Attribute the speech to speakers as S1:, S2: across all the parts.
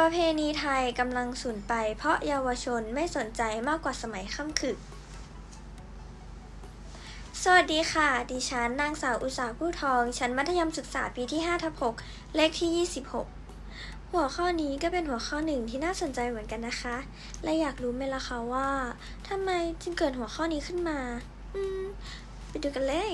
S1: ประเพณีไทยกำลังสูญไปเพราะเยาวชนไม่สนใจมากกว่าสมัยค่ำขึก สวัสดีค่ะ ดิฉันนางสาวอุษาผู้ทอง ชั้นมัธยมศึกษาปีที่5ทับ6เลขที่ 26 หัวข้อนี้ก็เป็นหัวข้อหนึ่งที่น่าสนใจเหมือนกันนะคะ และอยากรู้ไหมล่ะคะว่าทำไมจึงเกิดหัวข้อนี้ขึ้นมา อืม ไปดูกันเลย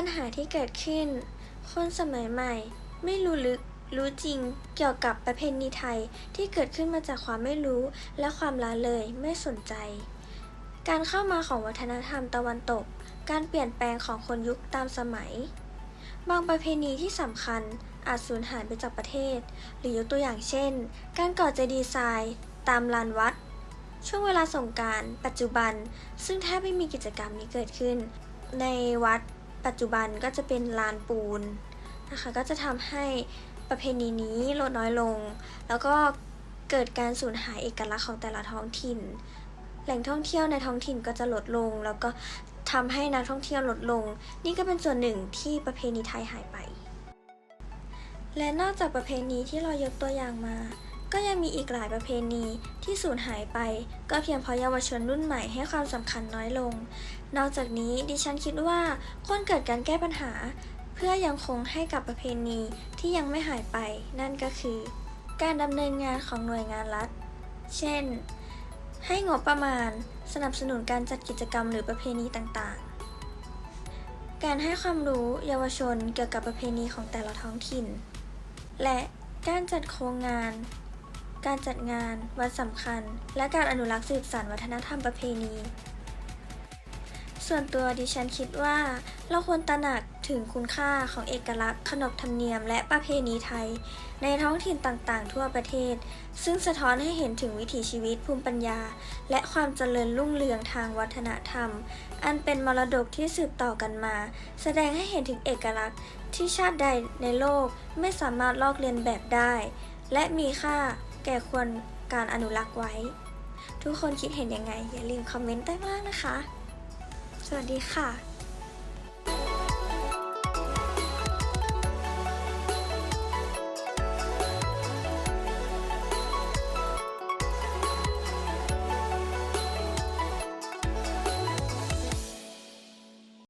S1: ปัญหาที่เกิดขึ้น คนสมัยใหม่ ไม่รู้ลึก รู้จริง เกี่ยวกับประเพณีไทยที่เกิดขึ้นมาจากความไม่รู้ และความละเลยไม่สนใจ การเข้ามาของวัฒนธรรมตะวันตก การเปลี่ยนแปลงของคนยุคตามสมัย บางประเพณีที่สำคัญอาจสูญหายไปจากประเทศ หรือยกตัวอย่างเช่น การก่อเจดีย์ทรายตามลานวัด ช่วงเวลาสงการ ปัจจุบัน ซึ่งแทบไม่มีกิจกรรมนี้เกิดขึ้น ในวัด ปัจจุบันก็จะเป็นลานปูนนะคะก็จะทำให้ประเพณีนี้ลดน้อยลง แล้วก็เกิดการสูญหายเอกลักษณ์ของแต่ละท้องถิ่น แหล่งท่องเที่ยวในท้องถิ่นก็จะลดลง แล้วก็ทำให้นักท่องเที่ยวลดลง นี่ก็เป็นส่วนหนึ่งที่ประเพณีไทยหายไป และนอกจากประเพณีที่เรายกตัวอย่างมา ก็ยังมีอีกหลายประเพณีที่สูญหายไป ก็เพียงเพราะเยาวชนรุ่นใหม่ให้ความสำคัญน้อยลง นอกจากนี้ดิฉันคิดว่าควรเกิดการแก้ปัญหา เพื่อยังคงให้กับประเพณีที่ยังไม่หายไป นั่นก็คือ การดำเนินงานของหน่วยงานรัฐ เช่น ให้งบประมาณสนับสนุนการจัดกิจกรรมหรือประเพณีต่างๆ การให้ความรู้เยาวชนเกี่ยวกับประเพณีของแต่ละท้องถิ่น และการจัดโครงงาน การจัดงาน วันสำคัญ และการอนุรักษ์สืบสานวัฒนธรรมประเพณี ส่วนตัวดิฉันคิดว่า เราควรตระหนักถึงคุณค่าของเอกลักษณ์ขนบธรรมเนียมและประเพณีไทย ในท้องถิ่นต่างๆ ทั่วประเทศ ซึ่งสะท้อนให้เห็นถึงวิถีชีวิตภูมิปัญญา และความเจริญรุ่งเรืองทางวัฒนธรรม อันเป็นมรดกที่สืบต่อกันมา แสดงให้เห็นถึงเอกลักษณ์ที่ชาติใดในโลกไม่สามารถลอกเลียนแบบได้ และมีค่า ก่ควรการอนุรักษ์ไว้ ทุกคนคิดเห็นยังไง อย่าลืมคอมเมนต์ใต้ล่างนะคะ สวัสดีค่ะ